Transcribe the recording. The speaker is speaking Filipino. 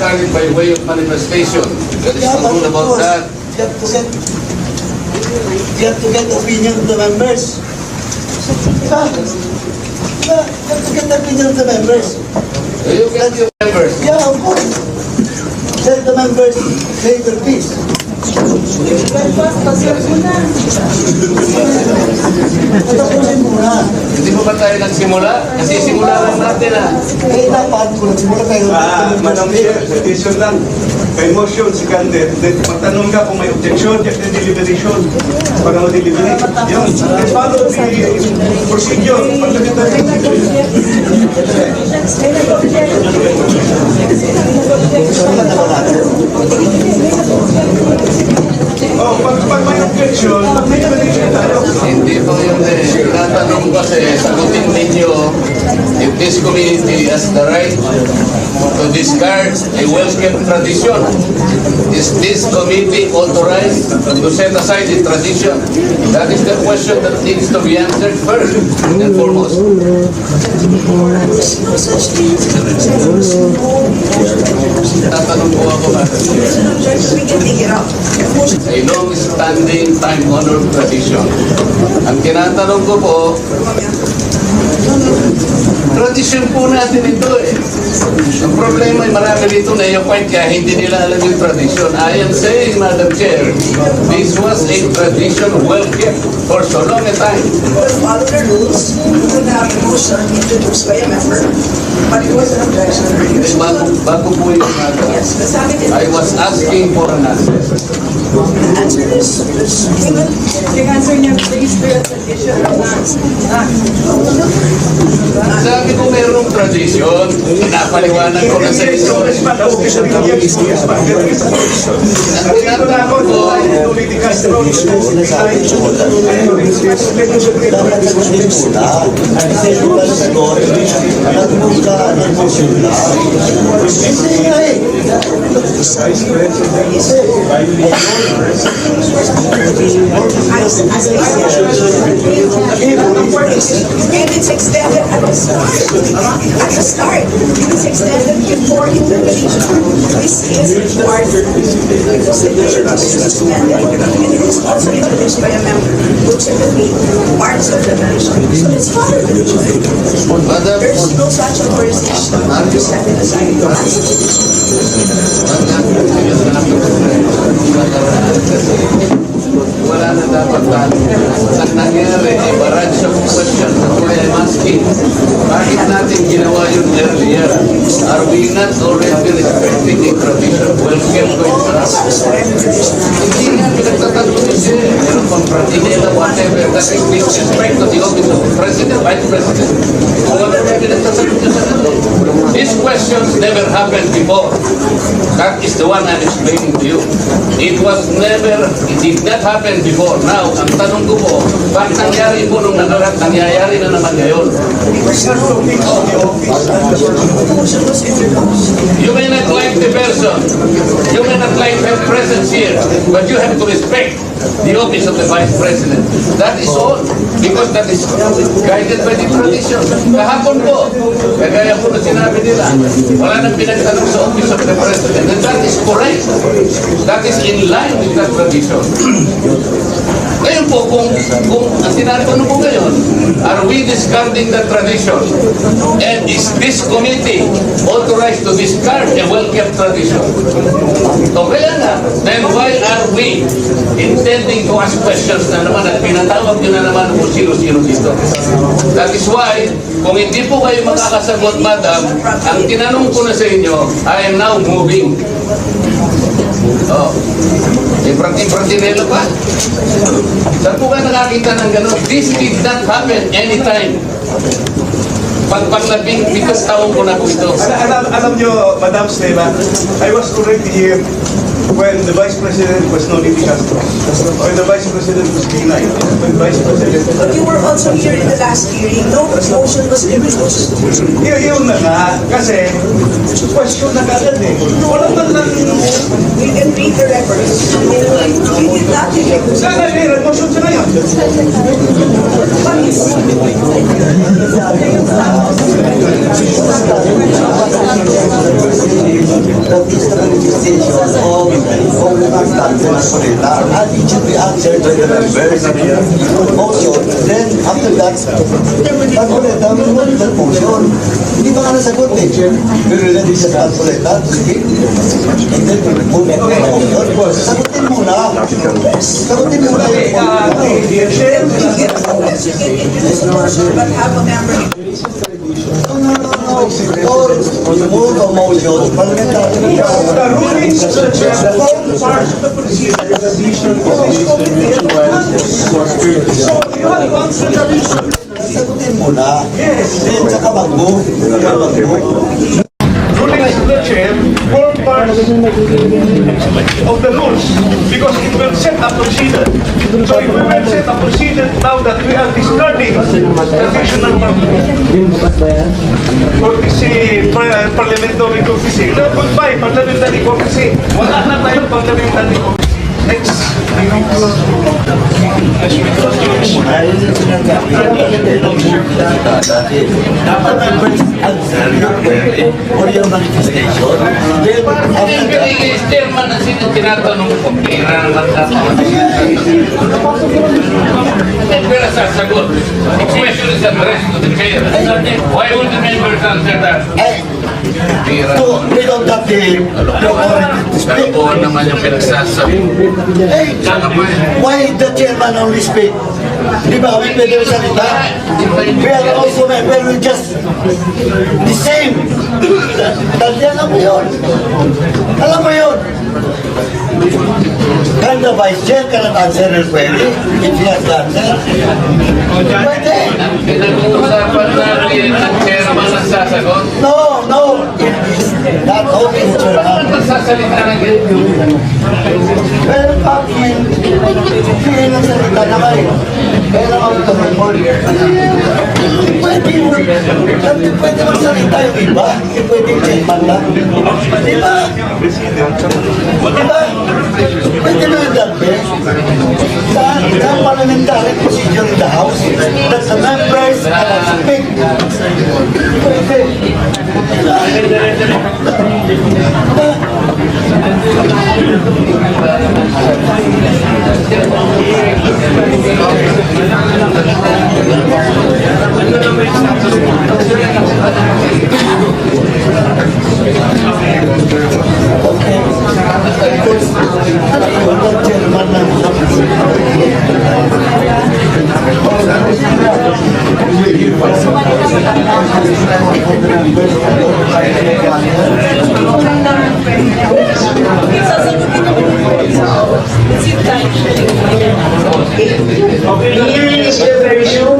discarded by way of manifestation. There is no rule about that. you have to get, you have to get opinion of the members. Diba? Diba? You have to get opinion of the members. Do you get your members? Yeah, of course. Let the members say their piece. Patapusin muna. Hindi mo ba tayo nagsimula? Kasi simula lang natin ah. Eh, dapat kung nagsimula tayo. Ah, Madam Chair, petition lang. Kay motion, si Candid, magtanong ka kung may objection, check the deliberation. Pag mo deliberate. Yun, let's follow the procedure. Pagdating tayo. Oh, pag, pag may objection, deliberation tayo. Hindi po yun eh. Tinatanong kasi, sagutin ninyo if this community has the right to discard a well-kept tradition. Is this committee authorized to set aside the tradition? That is the question that needs to be answered first and foremost. Tatanong po ako ba? a long-standing, time-honored tradition. Ang tinatanong ko po, tradition po natin ito eh. Ang problema ay marami dito na yung point kaya hindi nila alam yung tradition. I am saying, Madam Chair, this was a tradition well kept for so long a time. follow the rules, you could have a motion introduced by a member, but it was an objection. Eh, Bago, bago po yung matter. Yes, the sabi din, I was asking for an answer. the answer is, is given. Yung answer niya, please, for your tradition na, Sabi ko merong tradition, pinapaliwanag ko na sa inyo. Ang tinatanong ko, Dapat sagutin muna. Kasi yung sagot, nag-move ka ng motion lang. Hindi nga eh. And it's extended at the start. At the start, it's extended before intervention. This is required. Because the petition is suspended, and it is also introduced by a member, which will be parts of the petition. So it's part of the petition. Madam, There's no such authorization to set it aside. wala na dapat tayo. Ang nangyari, ay barrage of questions. That's why I'm asking, bakit natin ginawa yun earlier? We not already respecting the tradition? Going for us. Hindi nga pinagtatanong ni Jay. Meron pang pratidela, whatever. That is disrespect to the President, Vice President. Wala na pinagtatanong niya sa kanila. These questions never happened before. That is the one I'm explaining to you. It was never, it did not happen before. Now, ang tanong ko po, bakit nangyari po nung nakaraan, nangyayari na naman ngayon? You may not like the person, you may not like her presence here, but you have to respect the office of the Vice President. That is all, because that is guided by the tradition. Kahapon po, kagaya po na sinabi nila, wala nang pinagtanong sa office of the President, and that is correct. That is in line with that tradition. Ngayon po, kung, kung ang tinatanong ko ngayon, are we discarding the tradition? And is this committee authorized to discard a well-kept tradition? So kaya nga, then why are we intending to ask questions na naman at pinatawag nyo na naman kung sino-sino dito? That is why, kung hindi po kayo makakasagot, madam, ang tinanong ko na sa inyo, I am now moving. Oh. May prati-pratinelo pa. Saan po kayo nakakita ng gano'n? This did not happen anytime. Pagpaglabing, bigas taong ko na po ito. Al- Alam, alam nyo, Madam Stella, I was already here when the Vice President was Noli Di Castro. Or the Vice President was Binay. When Vice President... But you were also here in the last hearing, no motion was introduced. Yun, yun na nga, kasi question na kagad eh. Wala man lang... We can read the records. You did not introduce. Sana eh, motion siya ngayon. Is the of, the Constance Napolitan. And be answered by the members. Motion, then after that, Napolitan will vote that motion. Hindi ba ka nasagot eh? We will let this Napolitan speak. And then move on to motion. Sagutin muna. Sagutin muna yung But have a member. No, no, no, no. Or you move a motion, parliamentary. The rulings of the chair form part of the procedure. So, you have to answer the reason. Sagutin muna. Yes. Then saka mag-move. Rulings of of the rules because it will set a procedure. So if will set a procedure now that we are discarding traditional par- parliamentary courtesy, no, goodbye, parliamentary courtesy. Wala na tayong parliamentary courtesy. Next. Dapat members query or your manifestation. Then, after that, Hindi, chairman na sino tinatanong ko, pera naman pera sasagot. The question is addressed to the chair. Why would the members answer that? eh, to, we don't have the, the to speak. Naman yung pinagsasabi. Hey, why the chairman only speak? Di ba kami pwede salita? We are also we just the same. Dahil alam mo yun. Alam mo yun. Can the vice chair cannot answer your query if he has to answer? Pwede. Pinag-uusapan natin ang chairman ang sasagot. No, no. It is not Magsasalita ng ganyan. Pero bakit hindi lang salita na kayo? Pero ang tumulong. Pwede mo. Sabi, pwede magsalita yung iba. Hindi pwede chairman lang. Di ba? Di ba? Pwede mo yung dalbe. Sa sa parliamentary procedure in the House that the members cannot speak. Pwede. Di Ng Here is the version